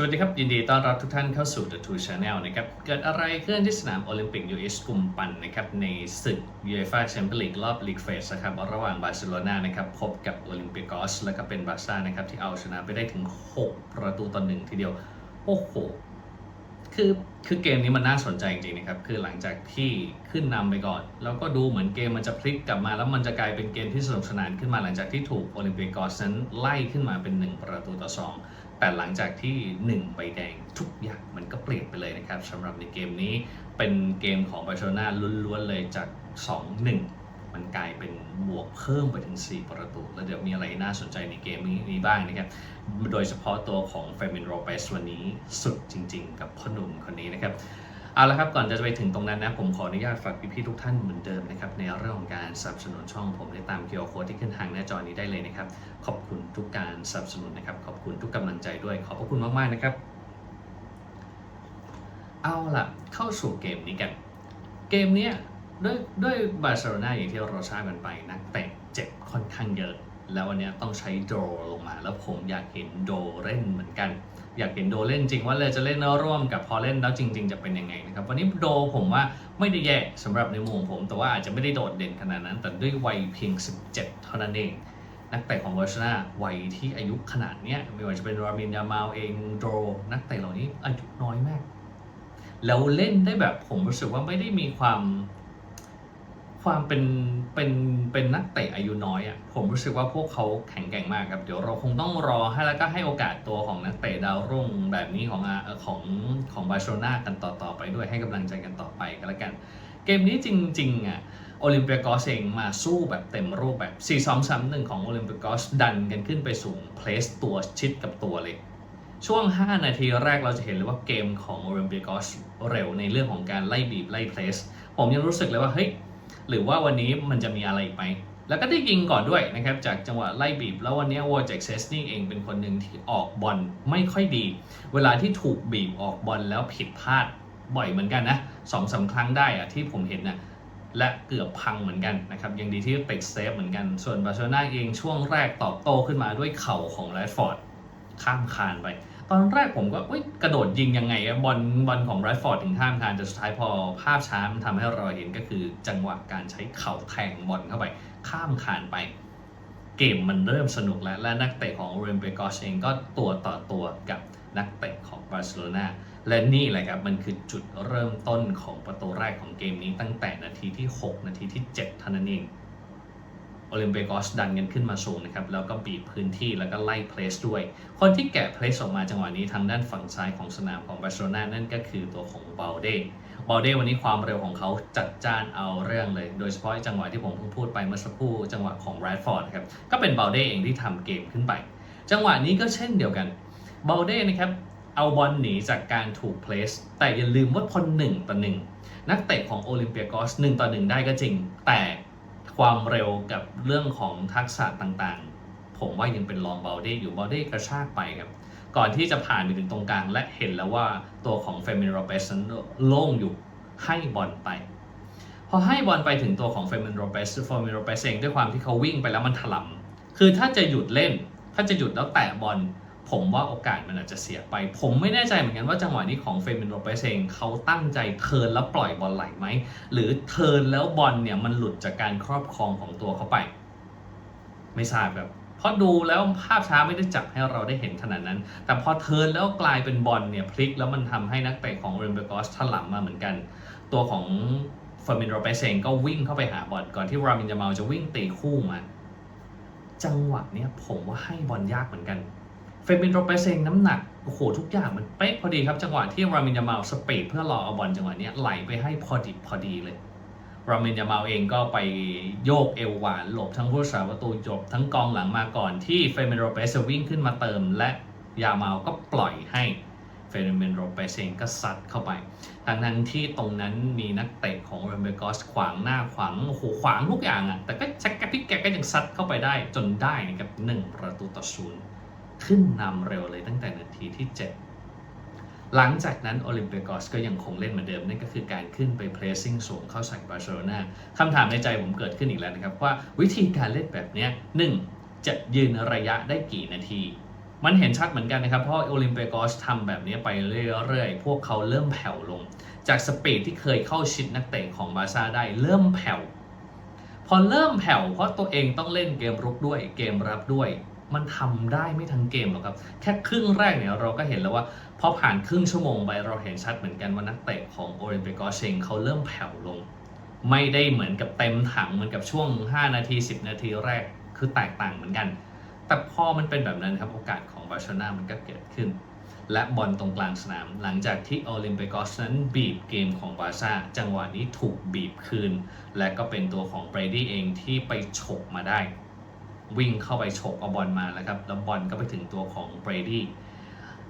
สวัสดีครับ ยินดีต้อนรับทุกท่านเข้าสู่ The Two Channel นะครับ เกิดอะไรขึ้นที่สนามโอลิมปิก US กลุ่มปันนะครับ ในศึก UEFA Champions League รอบลีกเฟสนะครับ ระหว่างบาร์เซโลนานะครับ พบกับโอลิมปิกอส แล้วก็เป็นบาร์ซ่านะครับ ที่เอาชนะไปได้ถึง 6 ประตูต่อหนึ่งทีเดียว โอ้โห คือคือเกมนี้มันน่าสนใจจริงๆนะครับ คือหลังจากที่ขึ้นนำไปก่อน แล้วก็ดูเหมือนเกมมันจะพลิกกลับมา แล้วมันจะกลายเป็นเกมที่สนุกสนานขึ้นมาหลังจากที่ถูกโอลิมปิกอสนั้นไล่ขึ้นมาเป็น 1 ประตูต่อ 2 แต่หลังจากที่ 1 ใบแดงทุกอย่างมันก็เปลี่ยนไปเลยนะครับสำหรับในเกมนี้เป็นเกมของบาร์เซโลนาล้วนๆเลยจาก 2-1 มันกลายเป็นบวกเพิ่มไปถึง 4 ประตู แล้วเดี๋ยวมีอะไรน่าสนใจในเกมนี้นี้บ้างนะครับ โดยเฉพาะตัวของเฟมินโรเปสวันนี้สุดจริง ๆ กับพ่อหนุ่มคนนี้นะครับเอาละครับก่อนจะไปถึงตรงนั้นนะผมขออนุญาตฝากพี่ๆทุกท่านเหมือนเดิมนะครับในเรื่องของการสนับสนุนช่องผมได้ตามเคียวโค้ดที่ขึ้นทางหน้าจอนี้ได้เลยนะครับ ขอบคุณทุกการสนับสนุนนะครับ ขอบคุณทุกกำลังใจด้วย ขอบพระคุณมากๆนะครับ เอาล่ะเข้าสู่เกมนี้กัน เกมเนี้ย ด้วยด้วยบาร์เซโลนาอย่างที่เราทราบกันไปนักเตะเจ็บค่อนข้างเยอะ แล้ววันนี้ต้องใช้โดลงมา แล้วผมอยากเห็นโดเล่นเหมือนกัน อยากเห็นโดเล่นจริงว่าเลยจะเล่นร่วมกับพอเล่นแล้วจริง ๆ จะเป็นยังไงนะครับวันนี้โดผมว่าไม่ได้แย่สำหรับในมุมของผม แต่ว่าอาจจะไม่ได้โดดเด่นขนาดนั้น แต่ด้วยวัยเพียง 17 เท่านั้นเองนักเตะของบาร์เซโลนาวัยที่อายุขนาดนี้ไม่ว่าจะเป็นรามินยามาลเองโดนักเตะเหล่านี้อายุน้อยมาก แล้วเล่นได้แบบผมรู้สึกว่าไม่ได้มีความ ความเป็นเป็นเป็นนักเตะอายุน้อยอะ่ะผมรู้สึกว่าพวกเขาแข็งแกร่งมากครับ เดี๋ยวเราคงต้องรอให้แล้วก็ให้โอกาสตัวของนักเตะดาวรุ่งแบบนี้ของอของของบาร์เซโลนากันต่อๆไปด้วยให้กำลังใจกันต่อไปก็แล้วกัน เกมนี้จริงๆอะโอลิมเปียกอสเองมาสู้แบบเต็มรูปแบบ 4-2-3-1 ของโอลิมเปียกอสดันกันขึ้นไปสูงเพลสตัวชิดกับตัวเลย ช่วง 5 นาทีแรกเราจะเห็นเลยว่าเกมของโอลิมเปียกอสเร็วในเรื่องของการไล่บีบไล่เพลสผมยังรู้สึกเลยว่าเฮ้ย หรือว่าวันนี้มันจะมีอะไรอีกไหมแล้วก็ได้ยิงก่อนด้วยนะครับจากจังหวะไล่บีบ แล้ววันนี้วอร์เจกเซสนี่เองเป็นคนหนึ่งที่ออกบอลไม่ค่อยดี เวลาที่ถูกบีบออกบอลแล้วผิดพลาดบ่อยเหมือนกันนะสองสาครั้งได้อะที่ผมเห็นนะและเกือบพังเหมือนกันนะครับยังดีที่ติดเซฟเหมือนกัน ส่วนบาร์เซโลนาเองช่วงแรกตอบโต้ขึ้นมาด้วยเข่าของแรดฟอร์ดข้ามคานไป ตอนแรกผมก็เอ้ยกระโดดยิงยังไงอะบอลบอลของไรฟอร์ดถึงข้ามคานแต่สุดท้ายพอภาพช้ามันทำให้เราเห็นก็คือจังหวะการใช้เข่าแทงบอลเข้าไป ข้ามคานไป เกมมันเริ่มสนุกแล้ว และนักเตะของโอเรมเบกอสเองก็ตัวต่อตัวกับนักเตะของบาร์เซโลนาและนี่แหละครับมันคือจุดเริ่มต้นของประตูแรกของเกมนี้ตั้งแต่นาทีที่ 6 นาทีที่ 7 เท่านั้นเอง โอลิมเปกอสดันกันขึ้นมาสูงนะครับ แล้วก็บีบพื้นที่แล้วก็ไล่เพลสด้วย คนที่แกะเพลสออกมาจังหวะนี้ทางด้านฝั่งซ้ายของสนามของบาร์เซโลนานั่นก็คือตัวของเบลเดเบลเดวันนี้ความเร็วของเขาจัดจ้านเอาเรื่องเลย โดยเฉพาะจังหวะที่ผมเพิ่งพูดไปเมื่อสักครู่จังหวะของแรดฟอร์ดครับ ก็เป็นเบลเดเองที่ทำเกมขึ้นไป จังหวะนี้ก็เช่นเดียวกันเบลเดนะครับ เอาบอลหนีจากการถูกเพลส แต่อย่าลืมว่าพอหนึ่งต่อหนึ่งนักเตะของโอลิมเปียกอสหนึ่งต่อหนึ่งได้ก็จริง แต่ ความเร็วกับเรื่องของทักษะต่างๆ ผมว่ายังเป็นรองเบลเดอยู่เบลเดกระชากไปครับ ก่อนที่จะผ่านไปถึงตรงกลาง และเห็นแล้วว่าตัวของเฟมินโรเปสนั้นโล่งอยู่ให้บอลไปพอให้บอลไปถึงตัวของเฟมินโรเปสเฟมินโรเปสเองด้วยความที่เขาวิ่งไปแล้วมันถลำคือถ้าจะหยุดเล่น ถ้าจะหยุดแล้วแตะบอล ผมว่าโอกาสมันอาจจะเสียไป ผมไม่แน่ใจเหมือนกันว่าจังหวะนี้ของเฟมินโรเปเองเขาตั้งใจเทินแล้วปล่อยบอลไหลไหม หรือเทินแล้วบอลเนี่ยมันหลุดจากการครอบครองของตัวเขาไป ไม่ทราบแบบเพราะดูแล้วภาพช้าไม่ได้จับให้เราได้เห็นขนาดนั้น แต่พอเทินแล้วกลายเป็นบอลเนี่ยพลิกแล้วมันทำให้นักเตะของเรนเบอร์กอสถลำมาเหมือนกัน ตัวของเฟอร์มินโรเปเองก็วิ่งเข้าไปหาบอลก่อนที่รามินยามาลจะวิ่งตีคู่มา จังหวะเนี้ยผมว่าให้บอลยากเหมือนกัน เฟมินโรเปเองน้ำหนักโอ้โหทุกอย่างมันเป๊ะพอดีครับ จังหวะที่รามินยามาลสปีดเพื่อรอเอาบอลจังหวะนี้ไหลไปให้พอดีพอดีเลยรามินยามาลเองก็ไปโยกเอวหวานหลบทั้งผู้สาประตูจบทั้งกองหลังมาก่อนที่เฟมินโรเปสจะวิ่งขึ้นมาเติม และยามาลก็ปล่อยให้เฟรมินโรเปเองก็ซัดเข้าไปทั้งนั้นที่ตรงนั้นมีนักเตะของเรมเบกอสขวางหน้าขวางโอ้โหขวางทุกอย่างอะ่ะ แต่ก็ชักกระพิกแกก็ยังซัดเข้าไปได้จนได้นะครับหนึ่งประตูต่อศูนย์ ขึ้นนำเร็วเลยตั้งแต่นาทีที่ 7 หลังจากนั้นโอลิมเปียกอสก็ยังคงเล่นเหมือนเดิมนั่นก็คือการขึ้นไปเพรสซิ่งสูงเข้าใส่บาร์เซโลนาคำถามในใจผมเกิดขึ้นอีกแล้วนะครับว่าวิธีการเล่นแบบนี้หนึ่งจะยืนระยะได้กี่นาที มันเห็นชัดเหมือนกันนะครับ เพราะโอลิมเปยกอสทำแบบนี้ไปเรื่อยๆ พวกเขาเริ่มแผ่วลง จากสปีดที่เคยเข้าชิดนักเตะของบาร์ซ่าได้เริ่มแผ่วพอเริ่มแผ่วเพราะตัวเองต้องเล่นเกมรุกด้วยเกมรับด้วย มันทำได้ไม่ทั้งเกมหรอกครับ แค่ครึ่งแรกเนี่ยเราก็เห็นแล้วว่าพอผ่านครึ่งชั่วโมงไปเราเห็นชัดเหมือนกันว่านักเตะของโอลิมเปกอเองเขาเริ่มแผ่วลง ไม่ได้เหมือนกับเต็มถังเหมือนกับช่วง 5 นาที 10 นาทีแรกคือแตกต่างเหมือนกัน แต่พอมันเป็นแบบนั้นครับโอกาสของบาร์เซโลนามันก็เกิดขึ้น และบอลตรงกลางสนาม หลังจากที่โอลิมเปกอสนั้นบีบเกมของบาซ่าจังหวะนี้ถูกบีบคืน และก็เป็นตัวของเบรดี้เองที่ไปฉกมาได้ วิ่งเข้าไปฉกเอาบอลมาแล้วครับแล้วบอลก็ไปถึงตัวของเบรดี้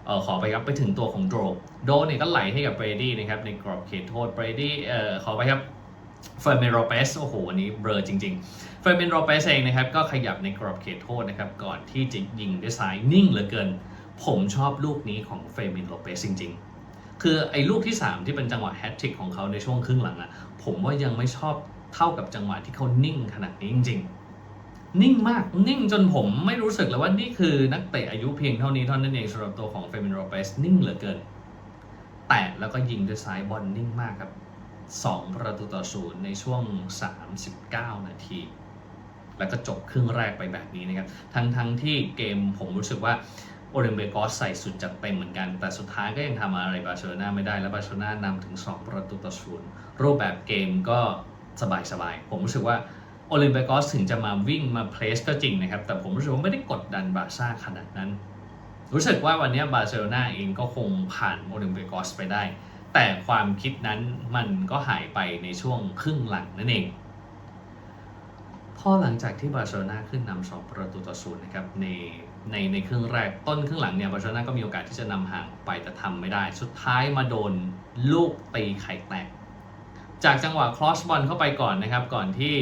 เออขอไปครับไปถึงตัวของโดรโดเนี่ยก็ไหลให้กับเบรดี้นะครับในกรอบเขตโทษเบรดี้เอ่อขอไปครับเฟอร์เมนโรเปสโอ้โหวันนี้เบลอจริงๆเฟอร์เมนโรเปสเองนะครับก็ขยับในกรอบเขตโทษนะครับก่อนที่จะยิงด้วยซ้ายนิ่งเหลือเกิน ผมชอบลูกนี้ของเฟรเมนโลเปสจริง ๆ คือไอ้ลูกที่ 3 ที่เป็นจังหวะแฮตทริกของเขาในช่วงครึ่งหลังอะผมว่ายังไม่ชอบเท่ากับจังหวะที่เขานิ่งขนาดนี้จริง ๆ นิ่งมาก นิ่งจนผมไม่รู้สึกเลยว่านี่คือนักเตะอายุเพียงเท่านี้เท่านั้นเองสำหรับตัวของเฟมินโลเปสนิ่งเหลือเกิน แตะแล้วก็ยิงด้วยซ้ายบอลนิ่งมากครับ 2 ประตูต่อศูนย์ในช่วง 39 นาที แล้วก็จบครึ่งแรกไปแบบนี้นะครับ ทั้งทั้งที่เกมผมรู้สึกว่าโอลิมเปยกอสใส่สุดจัดเต็มเหมือนกัน แต่สุดท้ายก็ยังทำอะไรบาร์เซโลนาไม่ได้ และบาร์เซโลนานำถึง 2 ประตูต่อศูนย์รูปแบบเกมก็สบายๆ ผมรู้สึกว่า โอลิมเปยกอสถึงจะมาวิ่งมาเพลสก็จริงนะครับ แต่ผมรู้สึกว่าไม่ได้กดดันบาร์ซ่าขนาดนั้น รู้สึกว่าวันนี้บาร์เซโลนาเองก็คงผ่านโอลิมเปยกอสไปได้ แต่ความคิดนั้นมันก็หายไปในช่วงครึ่งหลังนั่นเองพอหลังจากที่บาร์เซโลนาขึ้นนำสองประตูต่อศูนย์นะครับในในในครึ่งแรกต้นครึ่งหลังเนี่ยบาร์เซโลนาก็มีโอกาสที่จะนำห่างไปแต่ทำไม่ได้ สุดท้ายมาโดนลูกตีไข่แตก จากจังหวะครอสบอลเข้าไปก่อนนะครับ ก่อนที่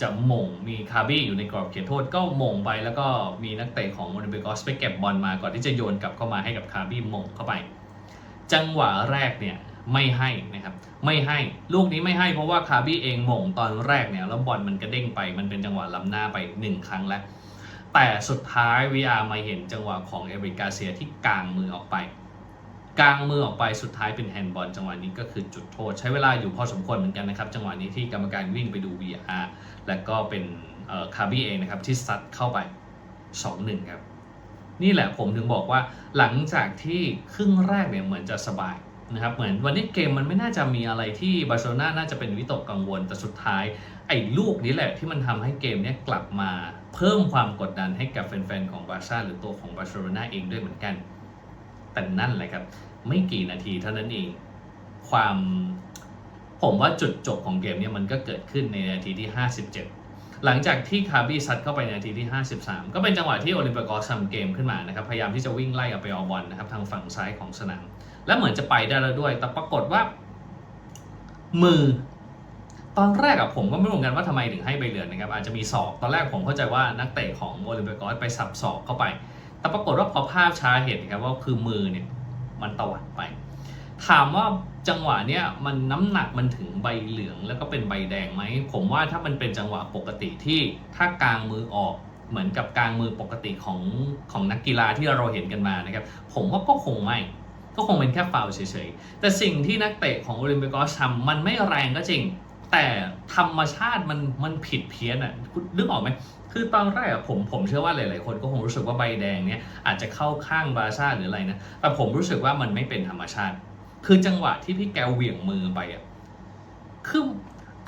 จะหม่งมีคาบี้อยู่ในกรอบเขตโทษก็หม่งไปแล้วก็มีนักเตะของโมเนเบกอสไปเก็บบอลมาก่อนที่จะโยนกลับเข้ามาให้กับคาบี้หม่งเข้าไป จังหวะแรกเนี่ยไม่ให้นะครับไม่ให้ลูกนี้ไม่ให้เพราะว่าคาบี้เองหม่งตอนแรกเนี่ยแล้วบอลมันกระเด้งไป มันเป็นจังหวะล้ำหน้าไป 1 ครั้งแล้วแต่สุดท้าย VR มาเห็นจังหวะของเอริกาเซียที่กางมือออกไป กลางมือออกไปสุดท้ายเป็นแฮนด์บอลจังหวะนี้ก็คือจุดโทษ ใช้เวลาอยู่พอสมควรเหมือนกันนะครับ จังหวะนี้ที่กรรมการวิ่งไปดู VR และก็เป็นคาร์บี้เองนะครับที่ซัดเข้าไป 2-1 ครับ นี่แหละผมถึงบอกว่าหลังจากที่ครึ่งแรกเนี่ยเหมือนจะสบายนะครับเหมือนวันนี้เกมมันไม่น่าจะมีอะไรที่บาร์เซโลนาน่าจะเป็นวิตกกังวลแต่สุดท้าย ไอ้ลูกนี้แหละที่มันทำให้เกมเนี้ยกลับมาเพิ่มความกดดันให้กับแฟนๆของบาร์ซ่าหรือตัวของบาร์เซโลนาเองด้วยเหมือนกัน แต่นั่นแหละครับ ไม่กี่นาทีเท่านั้นเอง ความผมว่าจุดจบของเกมเนี่ยมันก็เกิดขึ้นในนาทีที่ 57 หลังจากที่คาร์บี้ซัดเข้าไปในนาทีที่ 53 ก็เป็นจังหวะที่โอลิมปิกอสทำเกมขึ้นมานะครับ พยายามที่จะวิ่งไล่กับไปเอบอลนะครับทางฝั่งซ้ายของสนาม และเหมือนจะไปได้แล้วด้วย แต่ปรากฏว่า มือ ตอนแรกอะผมก็ไม่รู้กันว่าทำไมถึงให้ใบเหลืองนะครับ อาจจะมีศอกตอนแรกผมเข้าใจว่านักเตะของโอลิมปิกอสไปสับศอกเข้าไป แต่ปรากฏว่าพอภาพช้าเห็นครับว่าคือมือเนี่ย มันตวัดไป ถามว่าจังหวะเนี้ยมันน้ำหนักมันถึงใบเหลืองแล้วก็เป็นใบแดงไหม ผมว่าถ้ามันเป็นจังหวะปกติที่ถ้ากลางมือออกเหมือนกับกลางมือปกติของของนักกีฬาที่เราเห็นกันมานะครับ ผมว่าก็คงไม่ ก็คงเป็นแค่ฟาวล์เฉยๆ แต่สิ่งที่นักเตะของโอลิมปิกอสทำมันไม่แรงก็จริง แต่ธรรมชาติมันมันผิดเพี้ยนอะนึกออกไหมคือตอนแรกอะผมผมเชื่อว่าหลาย ๆ คนก็คงรู้สึกว่าใบแดงเนี่ยอาจจะเข้าข้างบาร์ซ่าหรืออะไรนะแต่ผมรู้สึกว่ามันไม่เป็นธรรมชาติ คือจังหวะที่พี่แกวเหวี่ยงมือไปอะคือ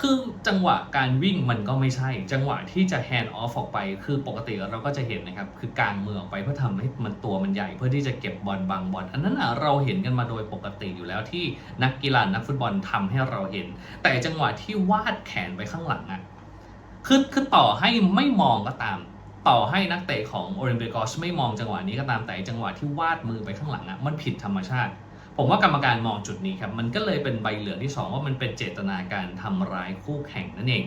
คือจังหวะการวิ่งมันก็ไม่ใช่ จังหวะที่จะแฮนด์ออฟออกไป คือปกติเราก็จะเห็นนะครับ คือกางมือออกไปเพื่อทำให้มันตัวมันใหญ่ เพื่อที่จะเก็บบอลบางบอล อันนั้นเราเห็นกันมาโดยปกติอยู่แล้วที่นักกีฬานักฟุตบอลทำให้เราเห็น แต่จังหวะที่วาดแขนไปข้างหลังอะคือคือต่อให้ไม่มองก็ตาม ต่อให้นักเตะของโอลิมเปกอสไม่มองจังหวะนี้ก็ตามแต่จังหวะที่วาดมือไปข้างหลังอะมันผิดธรรมชาติ ผมว่ากรรมการมองจุดนี้ครับมันก็เลยเป็นใบเหลืองที่ 2 ว่ามันเป็นเจตนาการทำร้ายคู่แข่งนั่นเอง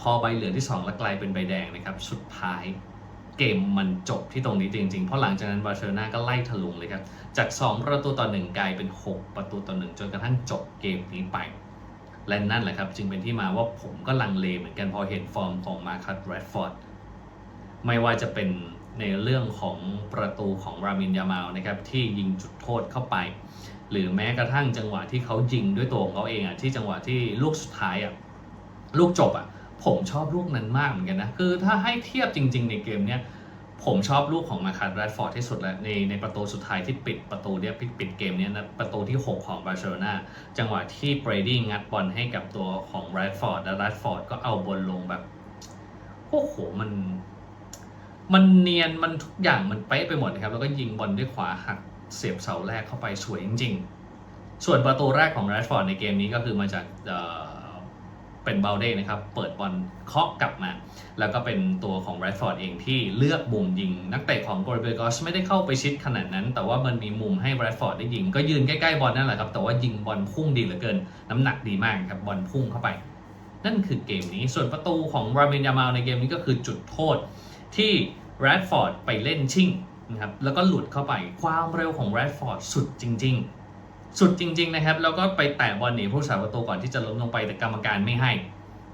พอใบเหลืองที่2แล้วกลายเป็นใบแดงนะครับสุดท้ายเกมมันจบที่ตรงนี้จริงๆ เพราะหลังจากนั้นบาร์เซโลนาก็ไล่ถลุงเลยครับ จาก 2 ประตูต่อ 1 กลายเป็น 6 ประตูต่อ 1 จนกระทั่งจบเกมนี้ไป และนั่นแหละครับ จึงเป็นที่มาว่าผมก็ลังเลเหมือนกันพอเห็นฟอร์มของมาคัตแรดฟอร์ดไม่ว่าจะเป็น ในเรื่องของประตูของรามินยามาลนะครับที่ยิงจุดโทษเข้าไป หรือแม้กระทั่งจังหวะที่เขายิงด้วยตัวของเขาเองอะที่จังหวะที่ลูกสุดท้ายอะลูกจบอะผมชอบลูกนั้นมากเหมือนกันนะคือถ้าให้เทียบจริง ๆ ในเกมเนี้ยผมชอบลูกของมาคาร์แรดฟอร์ดที่สุดแล้วในในประตูสุดท้ายที่ปิดประตูเนี้ยปิดปิดเกมเนี้ยนะประตูที่ 6 ของบาร์เซโลนาจังหวะที่เบรดี้งัดบอลให้กับตัวของแรดฟอร์ดและแรดฟอร์ดก็เอาบอลลงแบบโอ้โหมัน มันเนียนมันทุกอย่างมันเป๊ะไปหมดนะครับ แล้วก็ยิงบอลด้วยขวาหักเสียบเสาแรกเข้าไปสวยจริง ๆ ส่วนประตูแรกของแรดฟอร์ดในเกมนี้ก็คือมาจากเเป็นเบลเด้นะครับ เปิดบอลเคาะกลับมา แล้วก็เป็นตัวของแรดฟอร์ดเองที่เลือกมุมยิง นักเตะของโกลเบกอสไม่ได้เข้าไปชิดขนาดนั้น แต่ว่ามันมีมุมให้แรดฟอร์ดได้ยิง ก็ยืนใกล้ๆบอลนั่นแหละครับ แต่ว่ายิงบอลพุ่งดีเหลือเกิน น้ำหนักดีมากครับ บอลพุ่งเข้าไป นั่นคือเกมนี้ ส่วนประตูของรามินยามาลในเกมนี้ก็คือจุดโทษ ที่แรดฟอร์ดไปเล่นชิ่งนะครับแล้วก็หลุดเข้าไปความเร็วของแรดฟอร์ดสุดจริง ๆ สุดจริง ๆ นะครับ แล้วก็ไปแตะบอลหนีผู้สาประตูก่อนที่จะล้มลงไปแต่กรรมการไม่ให้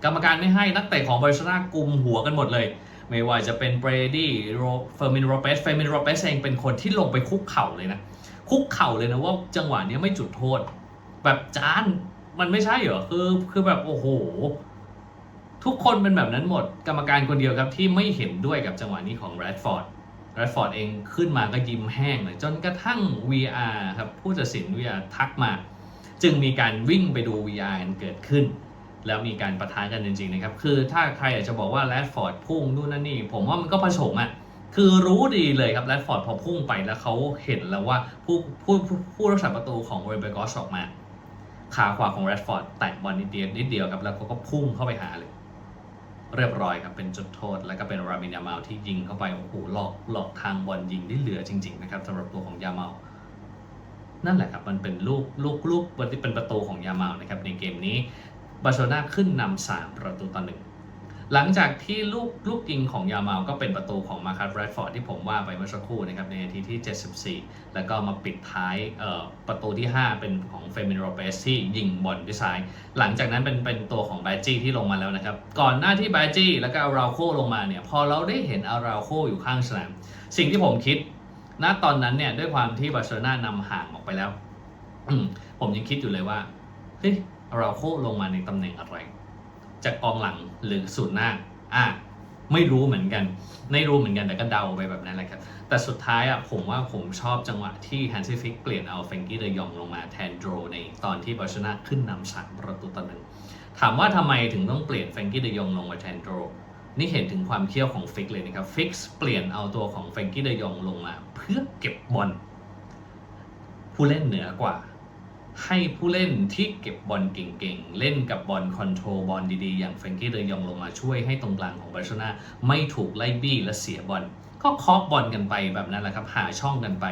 กรรมการไม่ให้นักเตะของบาร์เซโลนากุมหัวกันหมดเลย ไม่ว่าจะเป็นเบรดี้โรเฟอร์มินโรเปสเฟอร์มินโรเปสเองเป็นคนที่ลงไปคุกเข่าเลยนะคุกเข่าเลยนะว่าจังหวะนี้ไม่จุดโทษ แบบจานมันไม่ใช่เหรอคือคือแบบโอ้โห ทุกคนเป็นแบบนั้นหมด กรรมการคนเดียวครับที่ไม่เห็นด้วยกับจังหวะนี้ของแรดฟอร์ดแรดฟอร์ดเองขึ้นมาก็ยิ้มแห้งเลยจนกระทั่ง VR ครับผู้ตัดสิน VR ทักมา จึงมีการวิ่งไปดู VR กันเกิดขึ้น แล้วมีการประทะกันจริงๆนะครับ คือถ้าใครอยากจะบอกว่าแรดฟอร์ดพุ่งนู่นนั่นนี่ ผมว่ามันก็ผสมอะคือรู้ดีเลยครับแรดฟอร์ดพอพุ่งไปแล้วเขาเห็นแล้วว่าผู้ผู้ผู้ผู้รักษาประตูของเรเบกอสออกมา ขาขวาของแรดฟอร์ดแตะบอลนิดเดียวนิดเดียวครับแล้วเขาก็พุ่งเข้าไปหาเลย เรียบร้อยครับเป็นจุดโทษ แล้วก็เป็นรามินยามาลที่ยิงเข้าไปโอ้โหหลอกหลอกทางบอลยิงได้เหลือจริง ๆ นะครับสำหรับตัวของยามาลนั่นแหละครับมันเป็นลูกลูกลูกเป็นประตูของยามาลนะครับในเกมนี้บาร์เซโลนาขึ้นนำ3ประตูต่อหนึ่ง หลังจากที่ลูกลูกยิงของยามาลก็เป็นประตูของมาคัสแรดฟอร์ดที่ผมว่าไปเมื่อสักครู่นะครับในนาทีที่ 74 แล้วก็มาปิดท้ายประตูที่ 5 เป็นของเฟมินโรเปสที่ยิงบอลด้วยซ้าย หลังจากนั้นเป็นเป็นตัวของแบจี้ที่ลงมาแล้วนะครับ ก่อนหน้าที่แบจี้แล้วก็อาราโคลงมาเนี่ยพอเราได้เห็นอาราโคอยู่ข้างสนาม สิ่งที่ผมคิดณตอนนั้นเนี่ยด้วยความที่บาร์เซโลนานำห่างออกไปแล้ว ผมยังคิดอยู่เลยว่าเฮ้ยอาราโคลงมาในตำแหน่งอะไร จากกองหลังหรือศูนย์หน้าอะไม่รู้เหมือนกัน ไม่รู้เหมือนกันแต่ก็เดาไปแบบนั้นแหละครับ แต่สุดท้ายอะผมว่าผมชอบจังหวะที่แฮนซี่ฟิกเปลี่ยนเอาเฟงกี้เดยองลงมาแทนโดรในตอนที่บาร์เซโลนาขึ้นนำสามประตูต่อหนึ่งถามว่าทำไมถึงต้องเปลี่ยนเฟงกี้เดยองลงมาแทนโดรนี่เห็นถึงความเขี้ยวของฟิกเลยนะครับ ฟิกเปลี่ยนเอาตัวของเฟงกี้เดยองลงมา เพื่อเก็บบอลผู้เล่นเหนือกว่า ให้ผู้เล่นที่เก็บบอลเก่งๆ เล่นกับบอลคอนโทรลบอลดีๆ อย่างเฟรงกี้เดยองลงมาช่วยให้ตรงกลางของบาร์เซโลนาไม่ถูกไล่บี้และเสียบอลก็เคาะบอลกันไปแบบนั้นแหละครับ หาช่องกันไป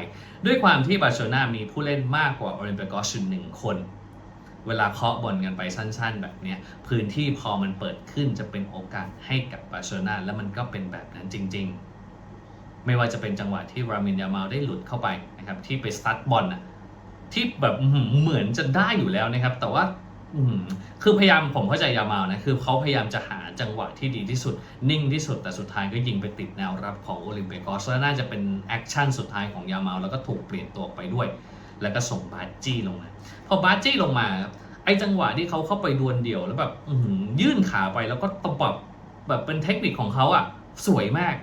ด้วยความที่บาร์เซโลนามีผู้เล่นมากกว่าโอลิมเปียกอสหนึ่งคน เวลาเคาะบอลกันไปสั้นๆ แบบนี้พื้นที่พอมันเปิดขึ้นจะเป็นโอกาสให้กับบาร์เซโลนาแล้วมันก็เป็นแบบนั้นจริง ๆ ไม่ว่าจะเป็นจังหวะที่รามินยามาลได้หลุดเข้าไปนะครับที่ไปสตัดบอลน่ะ ที่แบบเหมือนจะได้อยู่แล้วนะครับ แต่ว่าคือพยายามผมเข้าใจยามาลนะคือเขาพยายามจะหาจังหวะที่ดีที่สุด นิ่งที่สุดแต่สุดท้ายก็ยิงไปติดแนวรับของโอลิมเปียกอสและน่าจะเป็นแอคชั่นสุดท้ายของยามาลแล้วก็ถูกเปลี่ยนตัวไปด้วย แล้วก็ส่งบาจี้ลงมาพอบาจี้ลงมาไอ้จังหวะที่เขาเข้าไปดวลเดี่ยวแล้วแบบยื่นขาไปแล้วก็ตบแบบแบบเป็นเทคนิคของเขาอะสวยมาก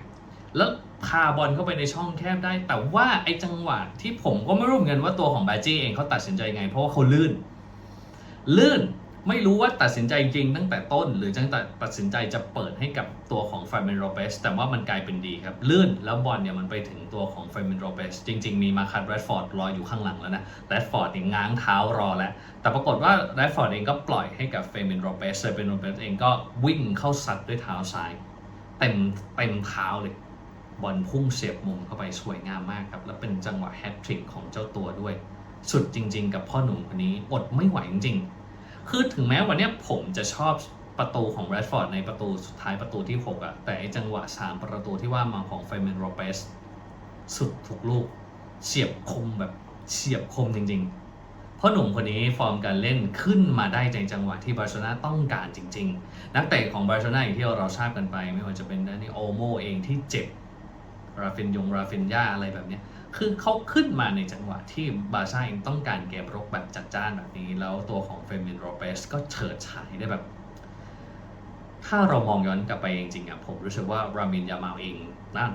แล้ว พาบอลเข้าไปในช่องแคบได้ แต่ว่าไอ้จังหวะที่ผมก็ไม่รู้เหมือนกันว่าตัวของบาจี้เองเขาตัดสินใจไง เพราะว่าเขาลื่น ลื่นไม่รู้ว่าตัดสินใจยิงตั้งแต่ต้น หรือตั้งแต่ตัดสินใจจะเปิดให้กับตัวของฟาเมนโรเปสแต่ว่ามันกลายเป็นดีครับ ลื่นแล้วบอลเนี่ยมันไปถึงตัวของฟาเมนโรเปสจริง ๆ มีมาคัดแรดฟอร์ดรออยู่ข้างหลังแล้วนะแรดฟอร์ดเนี่ยง้างเท้ารอแล้ว แต่ปรากฏว่าแรดฟอร์ดเองก็ปล่อยให้กับเฟมินโรเปสเฟมินโรเปสเองก็วิ่งเข้าซัดด้วยเท้าซ้าย เต็มเต็มเท้าเลย บอลพุ่งเสียบมุมเข้าไปสวยงามมากครับ แล้วเป็นจังหวะแฮตทริกของเจ้าตัวด้วย สุดจริง ๆ กับพ่อหนุ่มคนนี้อดไม่ไหวจริงๆ คือถึงแม้วันนี้ผมจะชอบประตูของแรดฟอร์ดในประตูสุดท้ายประตูที่ 6อะแต่ไอ้จังหวะ 3 ประตูที่ว่ามาของเฟเมนโรเปสสุดทุกลูกเฉียบคมแบบเฉียบคมจริงๆพ่อหนุ่มคนนี้ฟอร์มการเล่นขึ้นมาได้ในจังหวะที่บาร์เซโลนาต้องการจริง ๆ นักเตะของบาร์เซโลนาอย่างที่เราทราบกันไป ไม่ว่าจะเป็นดานิโอโมเองที่เจ็บ ราฟินยงราฟินยาอะไรแบบนี้คือเขาขึ้นมาในจังหวะที่บาร์ซ่าเองต้องการเกมรุกแบบจัดจ้านแบบนี้ แล้วตัวของเฟรมินโรเปสก็เฉิดฉายได้แบบ ถ้าเรามองย้อนกลับไปจริงๆอะผมรู้สึกว่ารามินยามาลเอง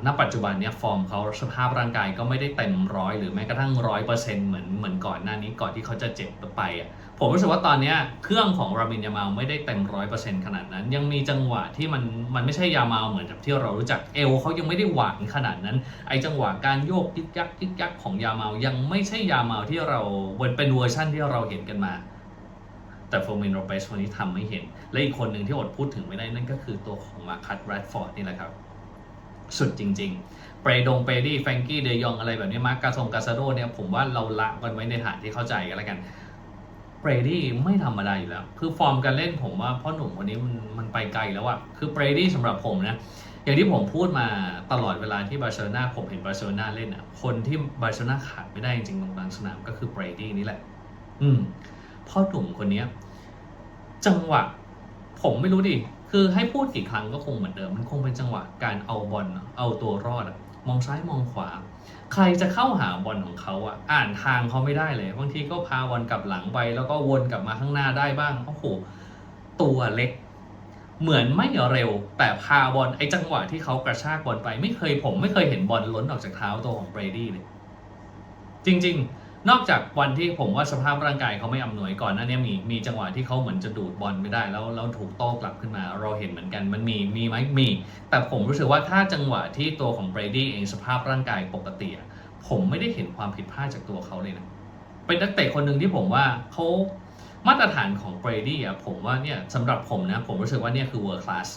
ณปัจจุบันเนี้ยฟอร์มเขาสภาพร่างกายก็ไม่ได้เต็มร้อยหรือแม้กระทั่งร้อยเปอร์เซ็นต์เหมือนเหมือนก่อนหน้านี้ก่อนที่เขาจะเจ็บไปอะผมรู้สึกว่าตอนนี้เครื่องของรามินยามาลไม่ได้เต็มร้อยเปอร์เซ็นต์ขนาดนั้น ยังมีจังหวะที่มันมันไม่ใช่ยามาลเหมือนกับที่เรารู้จักเอวเขายังไม่ได้หวานขนาดนั้น ไอจังหวะการโยกยิกยักยิกยักของยามายังไม่ใช่ยามาลที่เราเป็นเวอร์ชั่นที่เราเห็นกันมาแต่โฟมินโรเปสวันนี้ทำไม่เห็น และอีกคนหนึ่งที่อดพูดถึงไม่ได้นั่นก็คือตัวของมาคัตแรดฟอร์ดนี่แหละครับ สุดจริง ๆ เปรดงเปรดี้แฟงกี้เดยองอะไรแบบนี้มาร์กาซงกาซาโดเนี่ยผมว่าเราละกันไว้ในฐานที่เข้าใจกันแล้วกันเบรดี้ไม่ธรรมดาอยู่แล้ว คือฟอร์มการเล่นผมว่าพ่อหนุ่มคนนี้มันมันไปไกลแล้วอะคือเบรดี้สำหรับผมนะ อย่างที่ผมพูดมาตลอดเวลาที่บาร์เซโลนาผมเห็นบาร์เซโลนาเล่นอะคนที่บาร์เซโลนาขาดไม่ได้จริงๆตรงกลางสนามก็คือเบรดี้นี่แหละ อืมพ่อหนุ่มคนนี้จังหวะผมไม่รู้ดิ คือให้พูดกี่ครั้งก็คงเหมือนเดิม มันคงเป็นจังหวะการเอาบอลเอาตัวรอดอะมองซ้ายมองขวา ใครจะเข้าหาบอลของเขาอะอ่านทางเขาไม่ได้เลย บางทีก็พาบอลกลับหลังไป แล้วก็วนกลับมาข้างหน้าได้บ้างโอ้โหตัวเล็ก เหมือนไม่เร็ว แต่พาบอลไอ้จังหวะที่เขากระชากบอลไป ไม่เคยผมไม่เคยเห็นบอลล้นออกจากเท้าตัวของเบรดี้เลย จริง ๆ นอกจากวันที่ผมว่าสภาพร่างกายเขาไม่อำนวยก่อนหนั้นเนี่ยมีมีจังหวะที่เขาเหมือนจะดูดบอลไม่ได้ แล้วแล้วถูกโต้กลับขึ้นมา เราเห็นเหมือนกันมันมีมีไหมมี แต่ผมรู้สึกว่าถ้าจังหวะที่ตัวของเบรดี้เองสภาพร่างกายปกติผมไม่ได้เห็นความผิดพลาดจากตัวเขาเลยนะเป็นนักเตะคนหนึ่งที่ผมว่าเขามาตรฐานของเบรดี้อะผมว่าเนี่ยสำหรับผมนะผมรู้สึกว่าเนี่ยคือ world class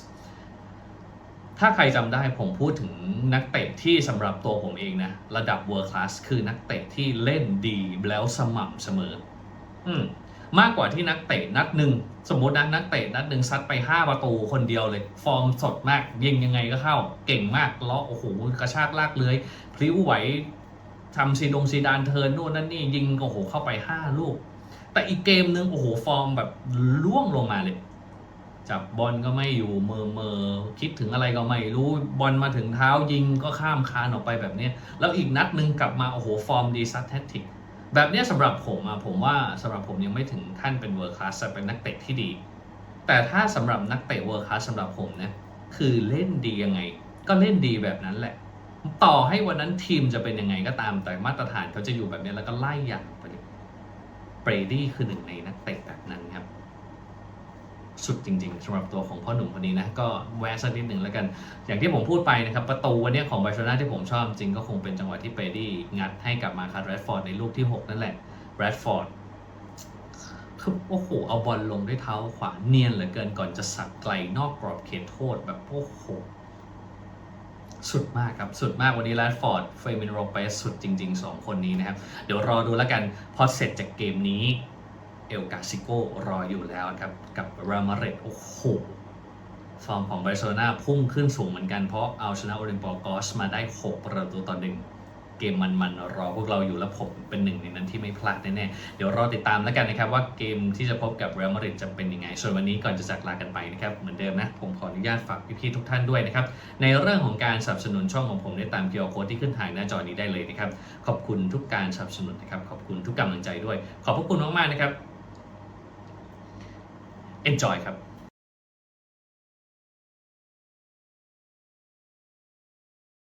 ถ้าใครจำได้ผมพูดถึงนักเตะที่สำหรับตัวผมเองนะ ระดับ world class คือนักเตะที่เล่นดีแล้วสม่ำเสมอ อืมมากกว่าที่นักเตะนัดหนึ่งสมมตินะนักเตะนัดหนึ่งซัดไป 5 ประตูคนเดียวเลย ฟอร์มสดมาก ยิงยังไงก็เข้า เก่งมากเล้อโอ้โหกระชากลากเลื้อยพลิ้วไหวทำซีดงซีดานเทิร์นนู่นนั่นนี่ยิงโอ้โหเข้าไป 5 ลูก แต่อีกเกมนึงโอ้โหฟอร์มแบบล่วงลงมาเลย จับบอลก็ไม่อยู่เมอเมอคิดถึงอะไรก็ไม่รู้บอลมาถึงเท้ายิงก็ข้ามคานออกไปแบบนี้ แล้วอีกนัดหนึ่งกลับมาโอ้โหฟอร์มดีซัดแทตติกแบบนี้สำหรับผมอะผมว่าสำหรับผมยังไม่ถึงขั้นเป็นเวอร์คลาสเป็นนักเตะที่ดี แต่ถ้าสำหรับนักเตะเวอร์คลาสสำหรับผมนะคือเล่นดียังไง ก็เล่นดีแบบนั้นแหละ ต่อให้วันนั้นทีมจะเป็นยังไงก็ตามแต่มาตรฐานเขาจะอยู่แบบนี้แล้วก็ไล่อย่างไปเลยเบรดี้คือหนึ่งในนักเตะแบบนั้นครับ สุดจริงๆสำหรับตัวของพ่อหนุ่มคนนี้นะ ก็แวะสักนิดหนึ่งแล้วกัน อย่างที่ผมพูดไปนะครับ ประตูวันนี้ของบาร์เซโลนาที่ผมชอบจริงก็คงเป็นจังหวะที่เปดี้งัดให้กับมาคัสแรดฟอร์ดในลูกที่ 6 นั่นแหละแรดฟอร์ดคือโอ้โห เอาบอลลงด้วยเท้าขวาเนียนเหลือเกินก่อนจะสักไกลนอกกรอบเขตโทษแบบโอ้โหสุดมากครับ สุดมากวันนี้แรดฟอร์ดเฟรมินโรเปสสุดจริง ๆ 2 คนนี้นะครับ เดี๋ยวรอดูแล้วกันพอเสร็จจากเกมนี้ เอลกาซิโกรออยู่แล้วครับกับรามาเรตโอ้โหฟอร์มของบาร์เซโลนาพุ่งขึ้นสูงเหมือนกันเพราะเอาชนะโอลิมปิกอสมาได้ 6 ประตูต่อหนึ่งเกมมันๆรอพวกเราอยู่แล้วผมเป็นหนึ่งในนั้นที่ไม่พลาดแน่ๆ เดี๋ยวรอติดตามแล้วกันนะครับว่าเกมที่จะพบกับเรอัลมาดริดจะเป็นยังไง ส่วนวันนี้ก่อนจะจากลากันไปนะครับ เหมือนเดิมนะ ผมขออนุญาตฝากพี่ๆทุกท่านด้วยนะครับ ในเรื่องของการสนับสนุนช่องของผมได้ตามเคียวโค้ดที่ขึ้นทางหน้าจอนี้ได้เลยนะครับ ขอบคุณทุกการสนับสนุนนะครับ ขอบคุณทุกกำลังใจด้วย ขอบพระคุณมากๆนะครับ Enjoy ครับ